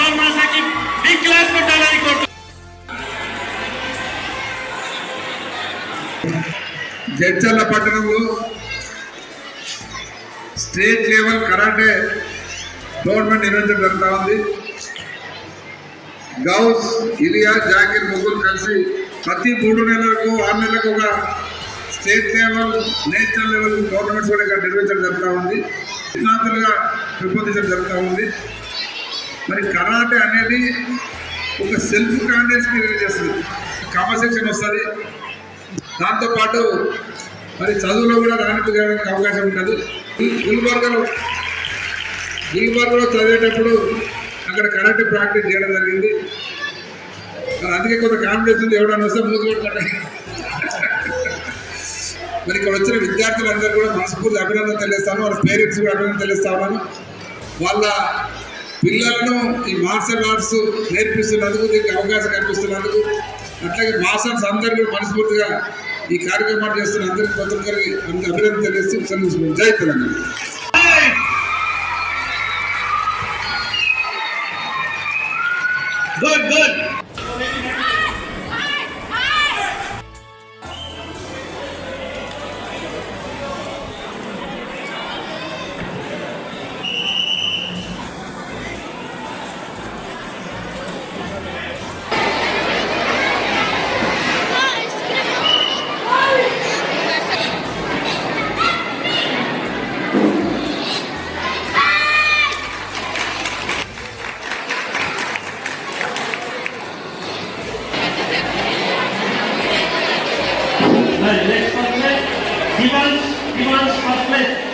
Normal Jadcherla పట్టణంలో state level karate tournament నిర్వహించడం జరుగుతూ ఉంది. గౌస్ ఇలియా జాకిర్ ముగ్గురు కలిసి ప్రతి మూడు నెలలకు ఆరు నెలలకు ఒక state level national level tournaments కూడా ఇక్కడ నిర్వహించడం జరుగుతూ ఉంది. విద్యార్థులుగా రూపొందించడం జరుగుతూ ఉంది. మరి కరాటే అనేది ఒక సెల్ఫ్ కాన్ఫిడెన్స్ క్రియేట్ చేస్తుంది. కాంపన్సేషన్ వస్తుంది. దాంతోపాటు మరి చదువులో కూడా రాణింపు చేయడానికి అవకాశం ఉంటుంది. గుల్బర్గలో గుల్బర్గలో చదివేటప్పుడు అక్కడ కరాటే ప్రాక్టీస్ చేయడం జరిగింది. మరి అందుకే కొంత కాన్ఫిడెన్స్ ఉంది. ఎవడన్నా వస్తే మూసుకుంటాడు మరి ఇక్కడ వచ్చిన విద్యార్థులందరూ కూడా మనస్ఫూర్తి అభినందన తెలియస్తాను వాళ్ళ పేరెంట్స్ కూడా అభినందన తెలియస్తా ఉన్నాను వాళ్ళ పిల్లలను ఈ మార్షల్ ఆర్ట్స్ నేర్పిస్తున్నందుకు దీనికి అవకాశం కల్పిస్తున్నందుకు అట్లాగే మాస్టర్స్ అందరూ కూడా మనస్ఫూర్తిగా ఈ కార్యక్రమాలు చేస్తున్న అందరికీ ప్రతి అంత అభినందన తెలియస్తూ సెలవు జై Telangana Good, good. the next one, Divans, Divans Complex.